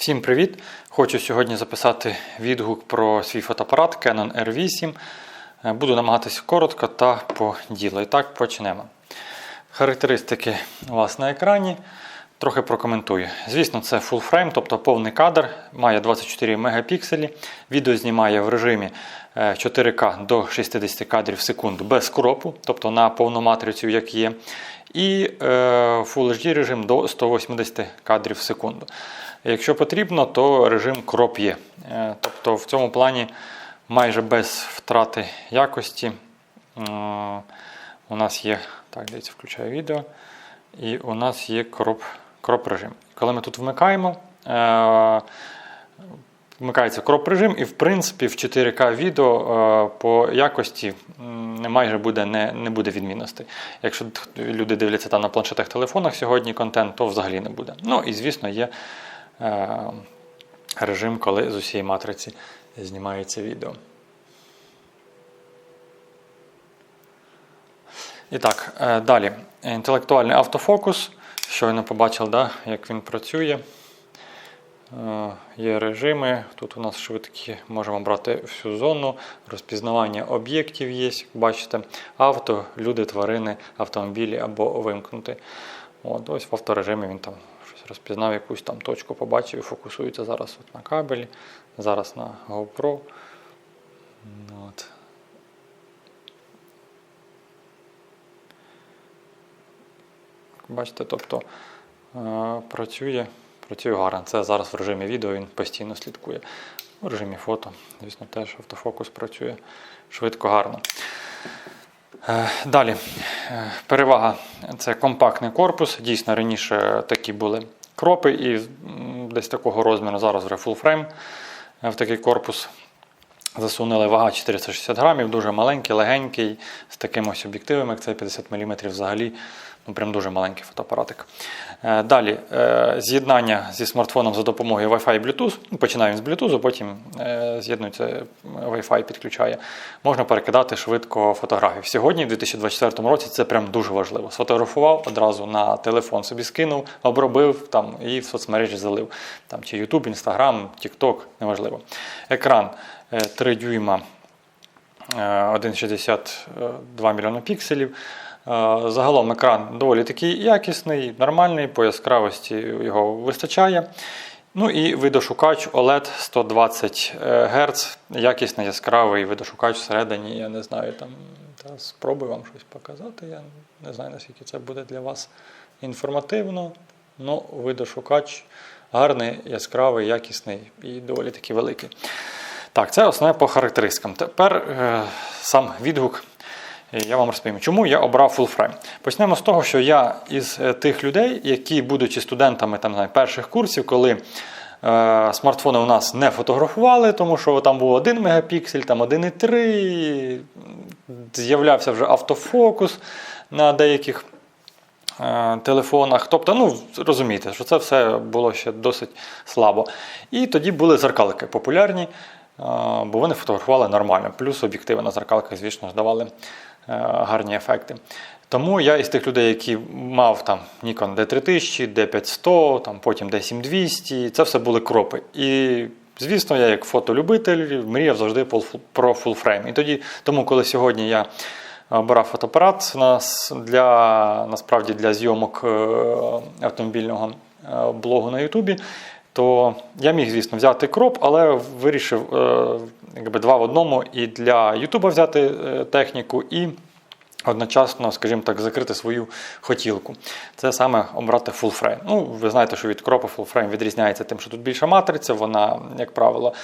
Всім привіт! Хочу сьогодні записати відгук про свій фотоапарат Canon R8. Е, Буду намагатися коротко та по ділу. І так почнемо. Характеристики у вас на екрані. Трохи прокоментую. Звісно, це full frame, тобто повний кадр, має 24 мегапікселі. Відео знімає в режимі е, 4К до 60 кадрів в секунду без кропу, тобто на повну матрицю, як є. І е, Full HD режим до 180 кадрів в секунду. Якщо потрібно, то режим кроп є. Е, Тобто в цьому плані майже без втрати якості е, у нас є. Так, дивіться, включаю відео. І у нас є кроп, кроп режим. Коли ми тут вмикаємо, вмикається кроп режим, і в принципі в 4К відео е, по якості майже буде не, не буде відмінностей. Якщо люди дивляться там на планшетах телефонах сьогодні контент, то взагалі не буде. Ну і звісно, є е, режим, коли з усієї матриці знімається відео. І так, е, далі. Інтелектуальний автофокус. Щойно побачив, да, як він працює. Е, Є режими. Тут у нас швидкі, можемо брати всю зону, розпізнавання об'єктів є, як бачите, авто, люди, тварини, автомобілі або вимкнути. От, ось в авторежимі він там щось розпізнав, якусь там точку побачив і фокусується зараз от на кабелі, зараз на GoPro. От. Бачите, тобто е, працює, працює гарно. Це зараз в режимі відео він постійно слідкує. В режимі фото, звісно, теж автофокус працює швидко, гарно. Е, Далі, Е, перевага це компактний корпус. Дійсно, раніше такі були кропи, і десь такого розміру зараз вже full frame е, в такий корпус. Засунули вага 460 грамів, дуже маленький, легенький, з таким ось об'єктивом, як це 50 мм взагалі. Ну, прям дуже маленький фотоапаратик. Е, Далі е, з'єднання зі смартфоном за допомогою Wi-Fi і Bluetooth. Ну, Починаємо з Bluetooth, потім е, з'єднується Wi-Fi, підключає. Можна перекидати швидко фотографії. Сьогодні, в 2024 році, це прям дуже важливо. Сфотографував одразу на телефон собі скинув, обробив там і в соцмережі залив. Там, чи YouTube, Instagram, TikTok, неважливо. Екран е, 3 дюйма е, 1,62 мільйона пікселів. Е, Загалом екран доволі такий якісний, нормальний, по яскравості його вистачає. Ну і видошукач OLED 120 Гц, якісний яскравий видошукач всередині. Я не знаю, там та спробую вам щось показати. Я не знаю, наскільки це буде для вас інформативно. Ну, видошукач гарний, яскравий, якісний і доволі таки великий. Так, це основне по характеристикам. Тепер е, сам відгук. Я вам розповім, чому я обрав Full Frame. Почнемо з того, що я із е, тих людей, які, будучи студентами там, не знаю, перших курсів, коли е, смартфони у нас не фотографували, тому що там був 1 мегапіксель, там 1,3, з'являвся вже автофокус на деяких е, телефонах. Тобто, ну, розумієте, що це все було ще досить слабо. І тоді були зеркалки популярні, е, бо вони фотографували нормально. Плюс об'єктиви на зеркалках, звісно ж, давали е, гарні ефекти. Тому я із тих людей, які мав там Nikon D3000, D500, там, потім D7200, це все були кропи. І Звісно, я як фотолюбитель мріяв завжди про фулфрейм. І тоді, тому, коли сьогодні я обирав фотоапарат для насправді для зйомок е, автомобільного е, блогу на Ютубі, то я міг, звісно, взяти кроп, але вирішив е, якби два в одному і для Ютуба взяти е, техніку, і одночасно, скажімо так, закрити свою хотілку. Це саме обрати frame. Ну, ви знаєте, що від кропа frame відрізняється тим, що тут більша матриця, вона, як правило,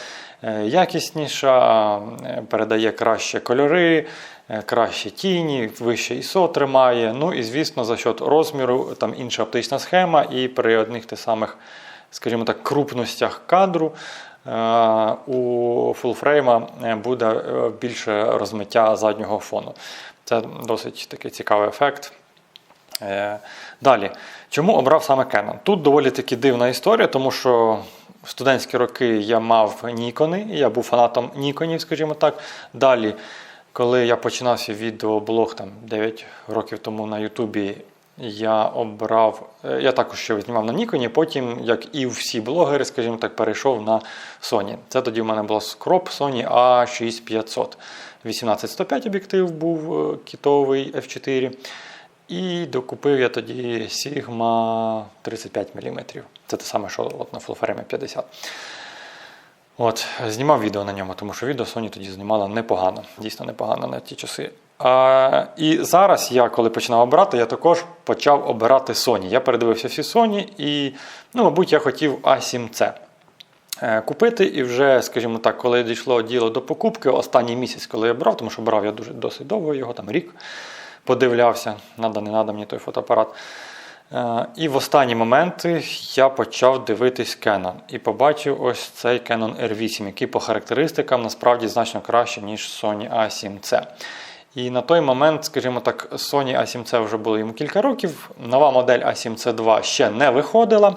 е, якісніша, е, передає краще кольори, краще тіні, вище ISO тримає. Ну і, звісно, за счет розміру, там інша оптична схема, і при одних тих самих, скажімо так, крупностях кадру. Е, У фулфрейма буде е, більше розмиття заднього фону. Це досить такий цікавий ефект. Е, Далі, чому обрав саме Canon? Тут доволі таки дивна історія, тому що в студентські роки я мав Нікони, я був фанатом Ніконів, скажімо так. Далі, коли я починав свій відеоблог там, 9 років тому на Ютубі, я обрав. е, Я також ще знімав на Ніконі, потім, як і всі блогери, скажімо так, перейшов на Sony. Це тоді в мене була скроп Sony A6500. 18105 об'єктив був е, кітовий F4. І докупив я тоді Sigma 35 мм. Це те саме, що от на Fullframe 50. От, знімав відео на ньому, тому що відео Sony тоді знімала непогано, дійсно непогано на ті часи. А, і зараз я, коли починав обирати, я також почав обирати Sony. Я передивився всі Sony, і, ну, мабуть, я хотів A7C е, купити. І вже, скажімо так, коли дійшло діло до покупки, останній місяць, коли я брав, тому що брав я дуже досить довго його, там рік подивлявся, надо, не надо мені той фотоапарат. Е, І в останні моменти я почав дивитись Canon і побачив ось цей Canon R8, який по характеристикам насправді значно краще, ніж Sony A7C. І на той момент, скажімо так, Sony A7C вже було йому кілька років. Нова модель A7C2 ще не виходила. Е,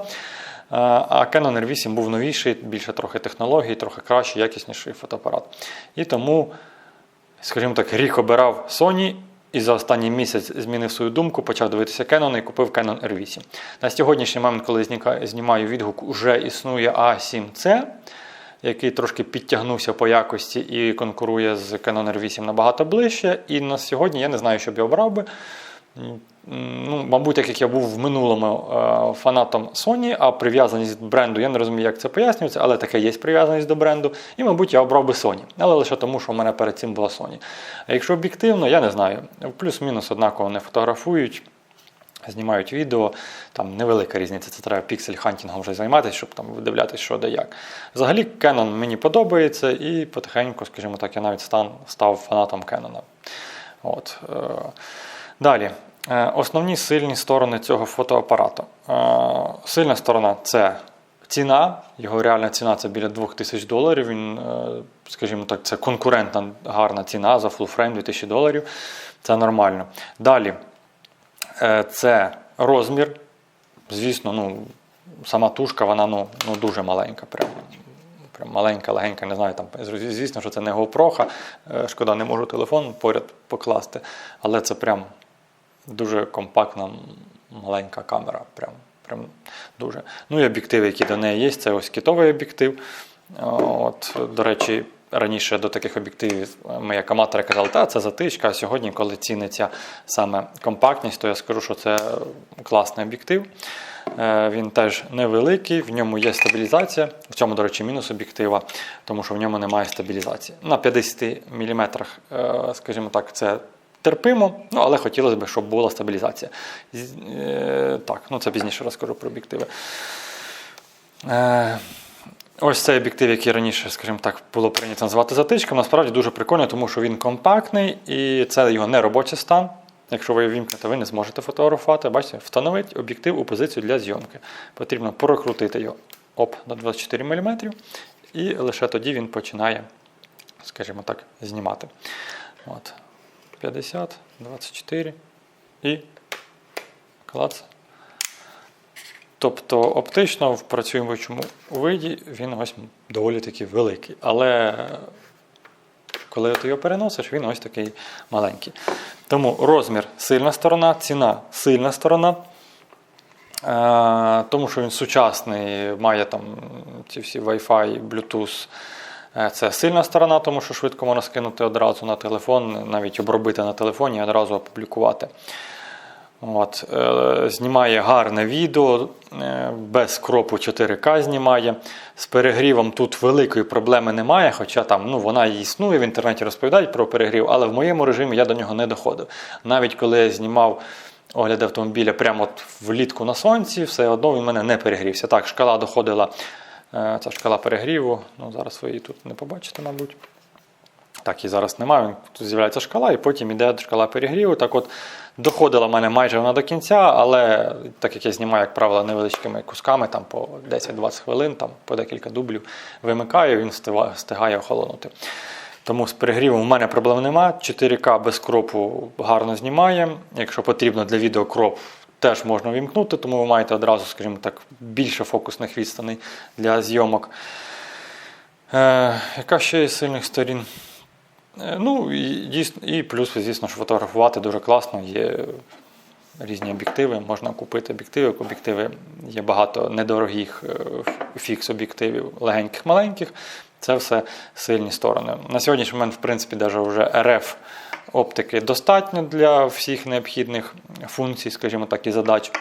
А Canon R8 був новіший, більше трохи технологій, трохи кращий, якісніший фотоапарат. І тому, скажімо так, рік обирав Sony. І за останній місяць змінив свою думку, почав дивитися Canon і купив Canon R8. На сьогоднішній момент, коли знімаю відгук, вже існує A7C, який трошки підтягнувся по якості і конкурує з Canon R8 набагато ближче. І на сьогодні я не знаю, що б я обрав би. Ну, мабуть, так як я був в минулому е, фанатом Sony, а прив'язаність до бренду, я не розумію, як це пояснюється, але таке є прив'язаність до бренду. І, мабуть, я обрав би Sony. Але лише тому, що в мене перед цим була Sony. А якщо об'єктивно, я не знаю. Плюс-мінус однаково не фотографують. Знімають відео, там невелика різниця, це треба піксель-хантінгом вже займатися, щоб там видивлятися, що де як. Взагалі, Canon мені подобається, і потихеньку, скажімо так, я навіть стан, став фанатом Canon. От. Е, далі. Е, Основні сильні сторони цього фотоапарату. Е, Сильна сторона це ціна. Його реальна ціна це біля 2000 доларів. Він, скажімо так, це конкурентна гарна ціна за frame 2000 доларів. Це нормально. Далі. Е, Це розмір. Звісно, ну, сама тушка, вона ну, ну, дуже маленька. Прям, прям маленька, легенька, не знаю. Там, звісно, що це не GoPro, е, шкода, не можу телефон поряд покласти. Але це прям дуже компактна маленька камера. Прям, прям дуже. Ну і об'єктиви, які до неї є, це ось китовий об'єктив. От, до речі, раніше до таких об'єктивів ми як аматори казали, та це затичка. А сьогодні, коли ціниться саме компактність, то я скажу, що це класний об'єктив. Е, Він теж невеликий, в ньому є стабілізація. В цьому, до речі, мінус об'єктива, тому що в ньому немає стабілізації. На 50 мм, скажімо так, це терпимо, ну, але хотілося б, щоб була стабілізація. Е, Так, ну це пізніше розкажу про об'єктиви. Ось цей об'єктив, який раніше, скажімо так, було прийнято називати затичком, насправді дуже прикольний, тому що він компактний і це його не робочий стан. Якщо ви вімкнете, ви не зможете фотографувати. Бачите, встановить об'єктив у позицію для зйомки. Потрібно прокрутити його оп, на 24 мм, і лише тоді він починає, скажімо так, знімати. От. 50, 24 і клац. Тобто оптично в працюючому виді він ось доволі таки великий. Але коли ти його переносиш, він ось такий маленький. Тому розмір сильна сторона, ціна сильна сторона. Е, Тому що він сучасний, має там ці всі Wi-Fi, Bluetooth. Е, Це сильна сторона, тому що швидко можна скинути одразу на телефон, навіть обробити на телефоні і одразу опублікувати. От, е, знімає гарне відео, е, без кропу 4К знімає. З перегрівом тут великої проблеми немає, хоча там ну, вона існує, в інтернеті розповідають про перегрів, але в моєму режимі я до нього не доходив. Навіть коли я знімав огляд автомобіля прямо от влітку на сонці, все одно він мене не перегрівся. Так, шкала доходила, е, ця шкала перегріву, ну, зараз ви її тут не побачите, мабуть. Так, і зараз немає. Тут з'являється шкала, і потім йде шкала перегріву. Так от доходила в мене майже вона до кінця, але так як я знімаю, як правило, невеличкими кусками, там по 10-20 хвилин, там по декілька дублів вимикаю, він встигає охолонути. Тому з перегрівом у мене проблем нема. 4К без кропу гарно знімає. Якщо потрібно для відео кроп, теж можна вімкнути, тому ви маєте одразу, скажімо так, більше фокусних відстаней для зйомок. Е, яка ще є сильних сторін? Е, Ну, і, дійсно, і плюс, звісно, що фотографувати дуже класно. Є різні об'єктиви, можна купити об'єктиви. Об'єктиви є багато недорогих е, фікс-об'єктивів, легеньких, маленьких. Це все сильні сторони. На сьогоднішній момент, в принципі, навіть вже РФ оптики достатньо для всіх необхідних функцій, скажімо так, і задач.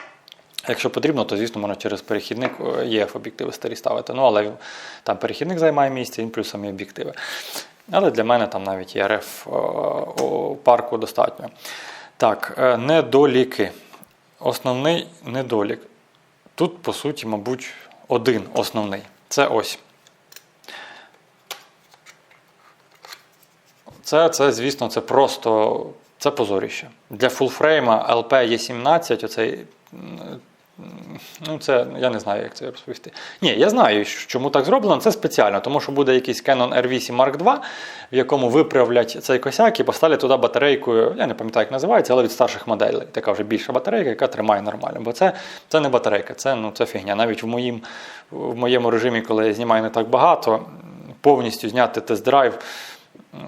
Якщо потрібно, то звісно можна через перехідник єф об'єктиви старі ставити. Ну, але там перехідник займає місце, він плюс самі об'єктиви. Але для мене там навіть і РФ парку достатньо. Так, е, недоліки. Основний недолік. Тут, по суті, мабуть, один основний. Це ось. Це, це, звісно, це просто це позоріще. Для фулфрейма LP E17, оцей Ну, це я не знаю, як це розповісти. Ні, я знаю, чому так зроблено. Це спеціально, тому що буде якийсь Canon R8 Mark II, в якому виправлять цей косяк і поставлять туди батарейку, я не пам'ятаю, як називається, але від старших моделей. Така вже більша батарейка, яка тримає нормально. Бо це це не батарейка, це ну, це фігня. Навіть в моїм, в моєму режимі, коли я знімаю не так багато, повністю зняти тест-драйв. Е,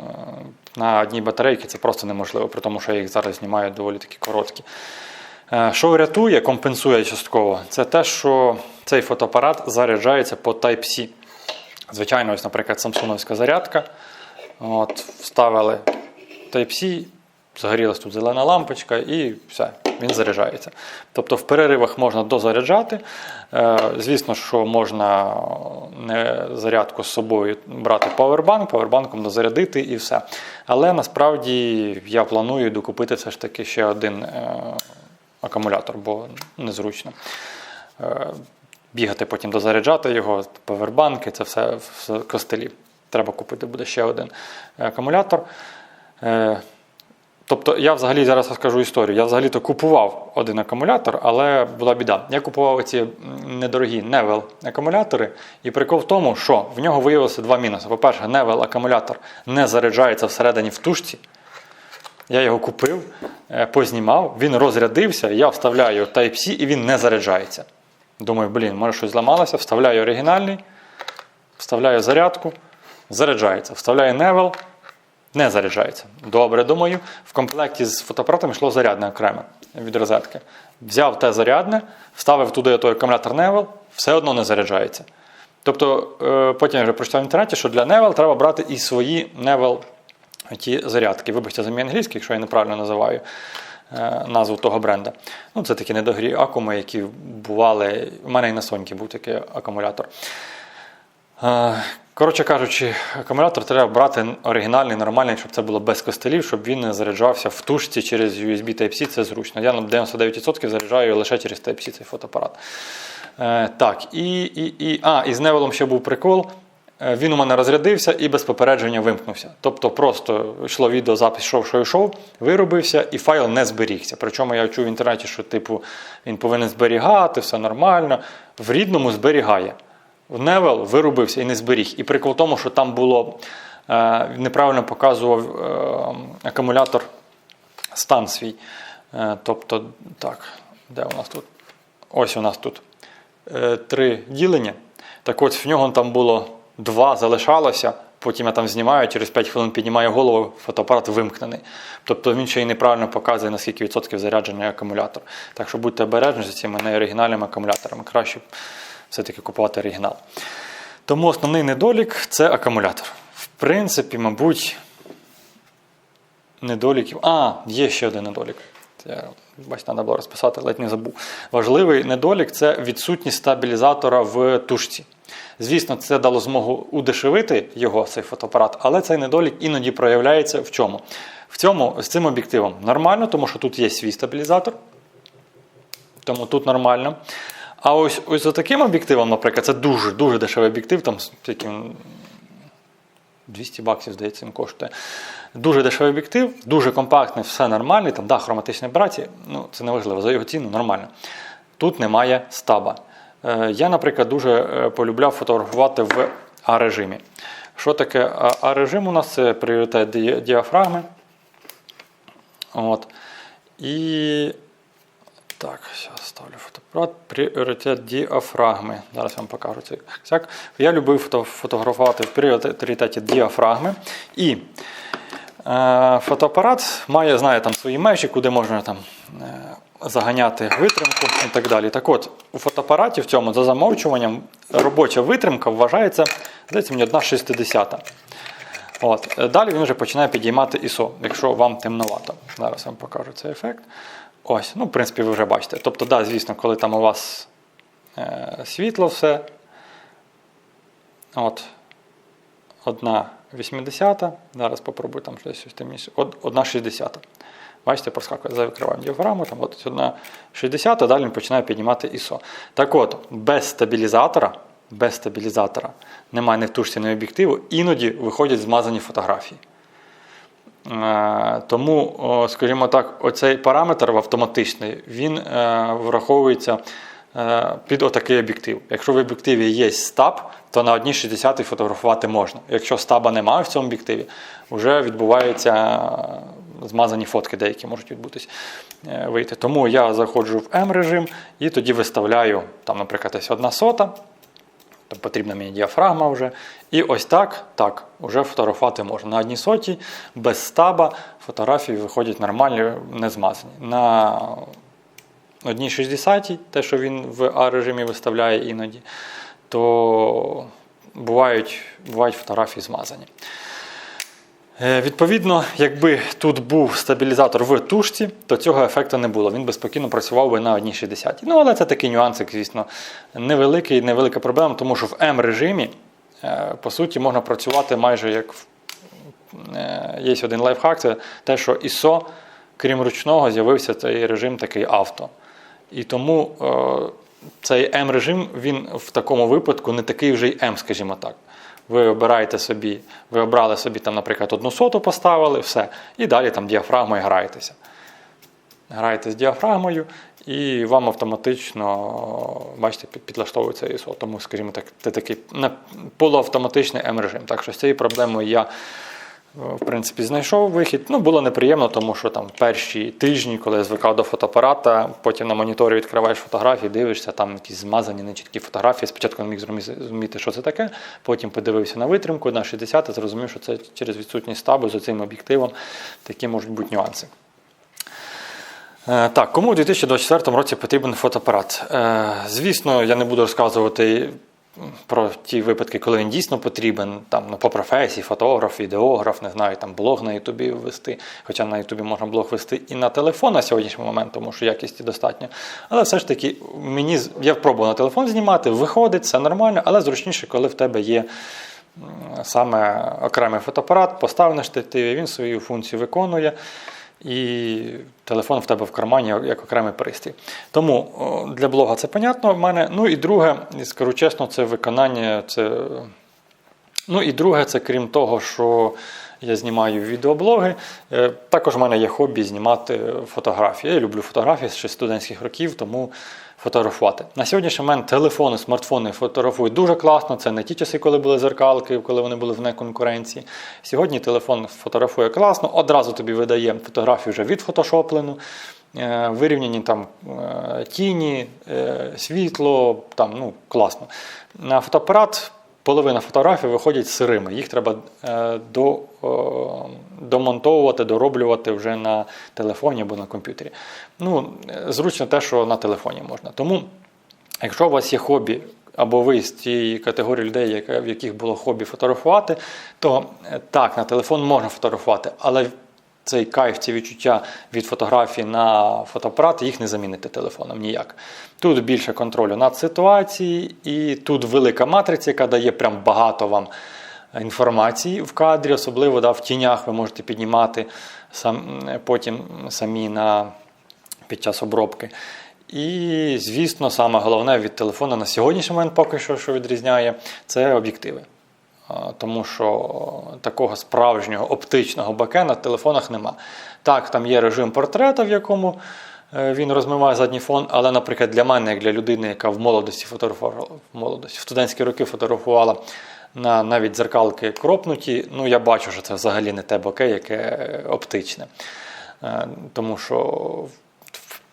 на одній батарейці це просто неможливо, при тому, що я їх зараз знімаю доволі таки короткі. Е, що рятує, компенсує частково, це те, що цей фотоапарат заряджається по Type-C. Звичайно, ось, наприклад, самсуновська зарядка. От, Вставили Type-C, загорілась тут зелена лампочка і все, він заряджається. Тобто в переривах можна дозаряджати. Е, звісно, що можна не зарядку з собою брати павербанк, павербанком дозарядити і все. Але насправді я планую докупити все ж таки ще один е, акумулятор, бо незручно. Е, бігати потім дозаряджати його, павербанки, це все в костелі. Треба купити буде ще один акумулятор. Е, тобто, я взагалі зараз розкажу історію. Я взагалі-то купував один акумулятор, але була біда. Я купував ці недорогі Невел акумулятори, і прикол в тому, що в нього виявилося два мінуси. По-перше, Невел акумулятор не заряджається всередині в тушці. Я його купив, е, познімав, він розрядився, я вставляю Type-C і він не заряджається. Думаю, блін, може щось зламалося, вставляю оригінальний, вставляю зарядку, заряджається. Вставляю Невел, не заряджається. Добре, думаю, в комплекті з фотоапаратом йшло зарядне окреме від розетки. Взяв те зарядне, вставив туди той акумулятор Невел, все одно не заряджається. Тобто, е, потім я вже прочитав в інтернеті, що для Невел треба брати і свої Невел ті зарядки. Вибачте за мій англійський, якщо я неправильно називаю е, назву того бренда. Ну, Це такі недогрі акуми, які бували. У мене і на Соньки був такий акумулятор. Е, коротше кажучи, акумулятор треба брати оригінальний, нормальний, щоб це було без костелів, щоб він не заряджався в тушці через USB Type-C, це зручно. Я на 99% заряджаю лише через Type-C цей фотоапарат. Е, так, і, і, і, а, і з Невелом ще був прикол. Е, він у мене розрядився і без попередження вимкнувся. Тобто просто йшло відео, запис йшов, що йшов, виробився, і файл не зберігся. Причому я чув в інтернеті, що типу, він повинен зберігати, все нормально. В рідному зберігає. В Невел виробився і не зберіг. І прикол в тому, що там було е, неправильно показував е, акумулятор стан свій. Е, тобто, так, де у нас тут? Ось у нас тут е, три ділення. Так от в нього там було два залишалося. Потім я там знімаю, через 5 хвилин піднімаю голову, фотоапарат вимкнений. Тобто він ще й неправильно показує, наскільки відсотків заряджений акумулятор. Так що будьте обережні з цими неоригінальними акумуляторами. Краще все-таки купувати оригінал. Тому основний недолік це акумулятор. В принципі, мабуть, недоліків. А, є ще один недолік. Це, бачите, треба було розписати, ледь не забув. Важливий недолік це відсутність стабілізатора в тушці. Звісно, це дало змогу удешевити його, цей фотоапарат, але цей недолік іноді проявляється в чому? В цьому з цим об'єктивом нормально, тому що тут є свій стабілізатор. Тому тут нормально. А ось ось за таким об'єктивом, наприклад, це дуже-дуже дешевий об'єктив, там таким 200 баксів, здається, він коштує. Дуже дешевий об'єктив, дуже компактний, все нормально, там, да, хроматичні операції, ну це не важливо, за його ціну нормально. Тут немає стаба. Е, я, наприклад, дуже е, полюбляв фотографувати в А-режимі. Що таке А-режим у нас це пріоритет діафрагми. От. І так, зараз ставлю фотоапарат. Пріоритет діафрагми. Зараз вам покажу це. Я любив фотографувати в пріоритеті діафрагми. І е, фотоапарат має знає, там, свої межі, куди можна там, е, заганяти витримку і так далі. Так от, у фотоапараті в цьому за замовчуванням робоча витримка вважається, здається, мені 1,60. От. Далі він вже починає підіймати ISO, якщо вам темновато. Зараз я вам покажу цей ефект. Ось, ну, в принципі, ви вже бачите. Тобто, да, звісно, коли там у вас е, світло все. От. Одна 80. Зараз попробую там щось темніше. Од- Одна 60. Бачите, проскакує, закриваємо діафрагму, там от одна 60, а далі він починає піднімати ISO. Так от, без стабілізатора, без стабілізатора немає ні втушці, ні об'єктиву, іноді виходять змазані фотографії. Е, Тому, скажімо так, оцей параметр автоматичний, він е, враховується під отакий об'єктив. Якщо в об'єктиві є стаб, то на одній 60 фотографувати можна. Якщо стаба немає в цьому об'єктиві, вже відбуваються е, змазані фотки, деякі можуть відбутись е, вийти. Тому я заходжу в М-режим і тоді виставляю, там, наприклад, ось одна сота. Там потрібна мені діафрагма вже. І ось так, так, вже фотографувати можна. На одній соті, без стаба, фотографії виходять нормальні, не змазані. На одній 60, те, що він в А-режимі виставляє іноді, то бувають, бувають фотографії змазані. Е, Відповідно, якби тут був стабілізатор в тушці, то цього ефекту не було. Він би спокійно працював би на одній 60. Ну, але це такий нюансик, звісно, невеликий, невелика проблема, тому що в М-режимі, е, по суті, можна працювати майже як Е, є один лайфхак, це те, що ISO, крім ручного, з'явився цей режим такий авто. І тому е, цей М-режим він в такому випадку не такий вже й М, скажімо так. Ви обираєте собі, ви обрали собі, там, наприклад, одну соту поставили, все, і далі там діафрагмою граєтеся. Граєте з діафрагмою, і вам автоматично, бачите, під- підлаштовується ISO. Тому, скажімо так, це такий полуавтоматичний М-режим. Так що з цією проблемою я в принципі, знайшов вихід. Ну, було неприємно, тому що там перші тижні, коли я звикав до фотоапарата, потім на моніторі відкриваєш фотографії, дивишся, там якісь змазані, нечіткі фотографії. Спочатку не міг зрозумі- зрозуміти, що це таке. Потім подивився на витримку на 60 і зрозумів, що це через відсутність стабу з цим об'єктивом такі можуть бути нюанси. Е, Так, кому у 2024 році потрібен фотоапарат? Е, Звісно, я не буду розказувати про ті випадки, коли він дійсно потрібен, там ну, по професії, фотограф, відеограф, не знаю, там блог на Ютубі вести. Хоча на Ютубі можна блог вести і на телефон на сьогоднішній момент, тому що якісті достатньо. Але все ж таки, мені я пробував на телефон знімати, виходить, все нормально, але зручніше, коли в тебе є саме окремий фотоапарат, поставив на штативі, він свою функцію виконує. І телефон в тебе в кармані як окремий пристрій. Тому для блога це понятно в мене. Ну і друге, скажу чесно, це виконання. Це... Ну і друге, це крім того, що я знімаю відеоблоги. е, Також в мене є хобі знімати фотографії. Я люблю фотографії ще з студентських років, тому фотографувати. На сьогоднішній момент телефони, смартфони фотографують дуже класно. Це не ті часи, коли були зеркалки, коли вони були в неконкуренції. Сьогодні телефон фотографує класно, одразу тобі видає фотографію вже відфотошоплену. е, Вирівняні там е, тіні, е, світло, там ну класно. На фотоапарат половина фотографій виходять сирими. Їх треба е, до, е, домонтовувати, дороблювати вже на телефоні або на комп'ютері. Ну, е, зручно те, що на телефоні можна. Тому, якщо у вас є хобі, або ви з тієї категорії людей, в яких було хобі фотографувати, то так, на телефон можна фотографувати, але цей кайф, ці відчуття від фотографії на фотоапарат, їх не замінити телефоном ніяк. Тут більше контролю над ситуацією, і тут велика матриця, яка дає прям багато вам інформації в кадрі, особливо да, в тінях ви можете піднімати сам, потім самі на, під час обробки. І, звісно, саме головне від телефона на сьогоднішній момент поки що, що відрізняє, це об'єктиви. Тому що такого справжнього оптичного бакена в телефонах нема. Так, там є режим портрета, в якому е, він розмиває задній фон, але, наприклад, для мене, як для людини, яка в молодості фотографувала, в молодості, в студентські роки фотографувала на навіть дзеркалки кропнуті, ну я бачу, що це взагалі не те боке, яке е, оптичне. Е, Тому що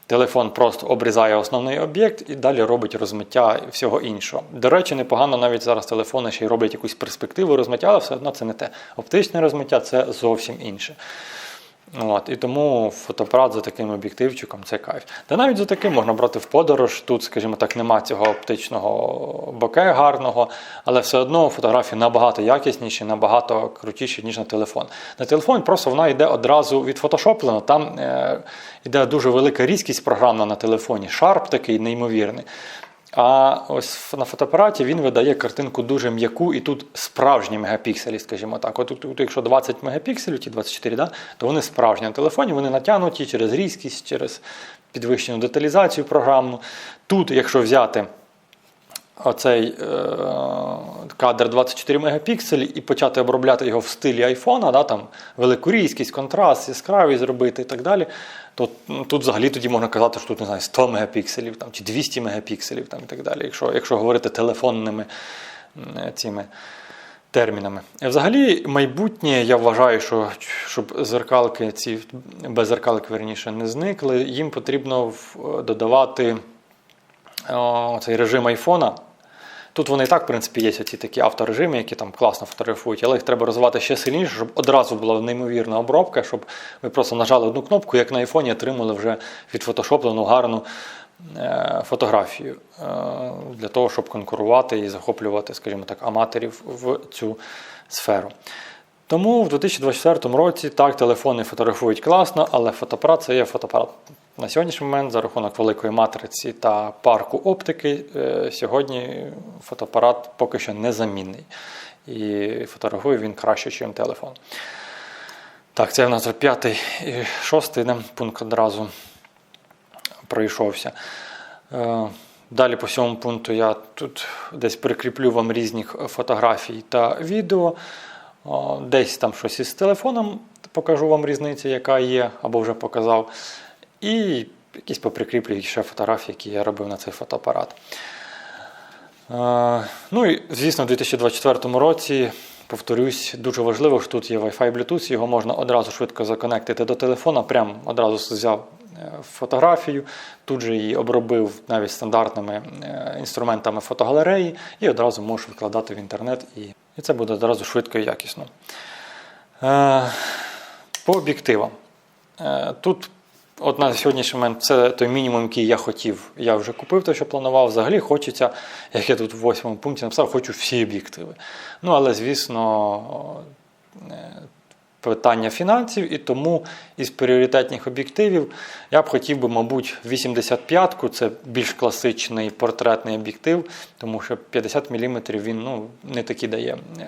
Телефон просто обрізає основний об'єкт і далі робить розмиття всього іншого. До речі, непогано навіть зараз телефони ще й роблять якусь перспективу розмиття, але все одно це не те. Оптичне розмиття це зовсім інше. От, і тому фотоапарат за таким об'єктивчиком це кайф. Та навіть за таким можна брати в подорож. Тут, скажімо так, нема цього оптичного боке гарного, але все одно фотографії набагато якісніші, набагато крутіші, ніж на телефон. На телефон просто вона йде одразу відфотошоплена. Там е, йде дуже велика різкість програмна на телефоні, шарп такий неймовірний. А ось на фотоапараті він видає картинку дуже м'яку, і тут справжні мегапікселі, скажімо так. От тут, якщо 20 мегапікселів, ті 24, да, то вони справжні на телефоні, вони натягнуті через різкість, через підвищену деталізацію програмну. Тут, якщо взяти оцей е, кадр 24 мегапікселі і почати обробляти його в стилі айфона, да, там різкість, контраст, яскравість зробити і так далі, то ну, тут взагалі тоді можна казати, що тут не знаю, 100 мегапікселів там, чи 200 мегапікселів там, і так далі, якщо, якщо говорити телефонними цими термінами. Е, Взагалі, майбутнє, я вважаю, що щоб зеркалки, ці без зеркалки верніше не зникли, їм потрібно додавати о, цей режим айфона. Тут вони і так, в принципі, є ці такі авторежими, які там класно фотографують, але їх треба розвивати ще сильніше, щоб одразу була неймовірна обробка, щоб ви просто нажали одну кнопку, як на айфоні отримали вже відфотошоплену гарну е, фотографію е, для того, щоб конкурувати і захоплювати, скажімо так, аматорів в цю сферу. Тому в 2024 році так, телефони фотографують класно, але фотоапарат це є фотоапарат. На сьогоднішній момент за рахунок великої матриці та парку оптики, е, сьогодні фотоапарат поки що незамінний. І фотографує він краще, ніж телефон. Так, це в нас вже п'ятий і шостий пункт одразу пройшовся. Е, Далі по цьому пункту я тут десь прикріплю вам різні фотографії та відео. Десь там щось із телефоном покажу вам різницю, яка є, або вже показав. І якісь поприкріплю ще фотографії, які я робив на цей фотоапарат. Е, Ну і звісно, в 2024 році, повторюсь, дуже важливо, що тут є Wi-Fi Bluetooth, його можна одразу швидко законектити до телефона, прям одразу взяв е, фотографію, тут же її обробив навіть стандартними е, інструментами фотогалереї, і одразу можеш викладати в інтернет, і, і це буде одразу швидко і якісно. По об'єктивам. Тут От на сьогоднішній момент це той мінімум, який я хотів. Я вже купив те, що планував. Взагалі хочеться, як я тут в восьмому пункті написав, хочу всі об'єктиви. Ну, але, звісно, е, питання фінансів, і тому із пріоритетних об'єктивів я б хотів би, мабуть, 85-ку, це більш класичний портретний об'єктив, тому що 50 мм він ну, не такі дає е,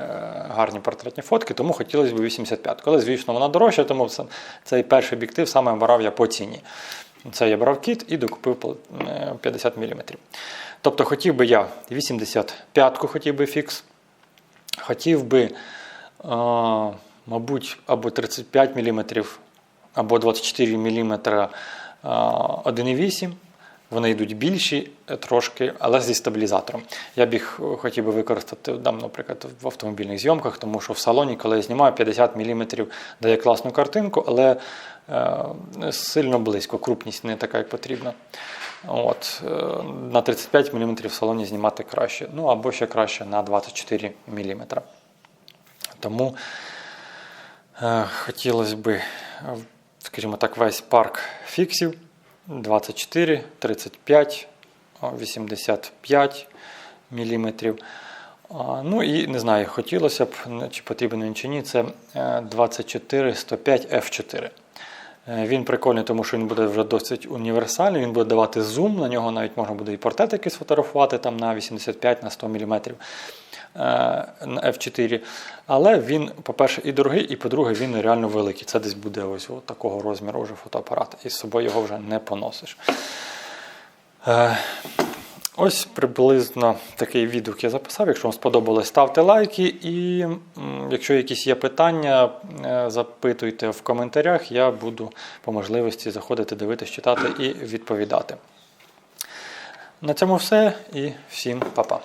гарні портретні фотки, тому хотілося б 85. Коли, звісно, вона дорожча, тому цей перший об'єктив саме брав я по ціні. Це я брав кіт і докупив е, 50 мм. Тобто хотів би я 85-ку хотів би фікс, хотів би, е, мабуть, або 35 мм, або 24 мм 1,8. Вони йдуть більші е, трошки, але зі стабілізатором. Я б їх е, хотів би використати, дам, наприклад, в автомобільних зйомках, тому що в салоні, коли я знімаю 50 мм, дає класну картинку, але е, сильно близько, крупність не така, як потрібна. От, е, на 35 мм в салоні знімати краще. Ну або ще краще на 24 мм. Тому хотілося б, е, скажімо так, весь парк фіксів 24, 35, 85 мм. Ну і не знаю, хотілося б, чи потрібен він чи ні, це е, 24 105 F4. Е, Він прикольний, тому що він буде вже досить універсальний, він буде давати зум, на нього навіть можна буде і портретики сфотографувати там на 85 на 100 мм е, на F4. Але він, по-перше, і дорогий, і по-друге, він реально великий. Це десь буде ось такого розміру вже фотоапарат, і з собою його вже не поносиш. Е, Ось приблизно такий відгук я записав. Якщо вам сподобалось, ставте лайки. І якщо якісь є питання, е, запитуйте в коментарях. Я буду по можливості заходити, дивитися, читати і відповідати. На цьому все і всім па-па.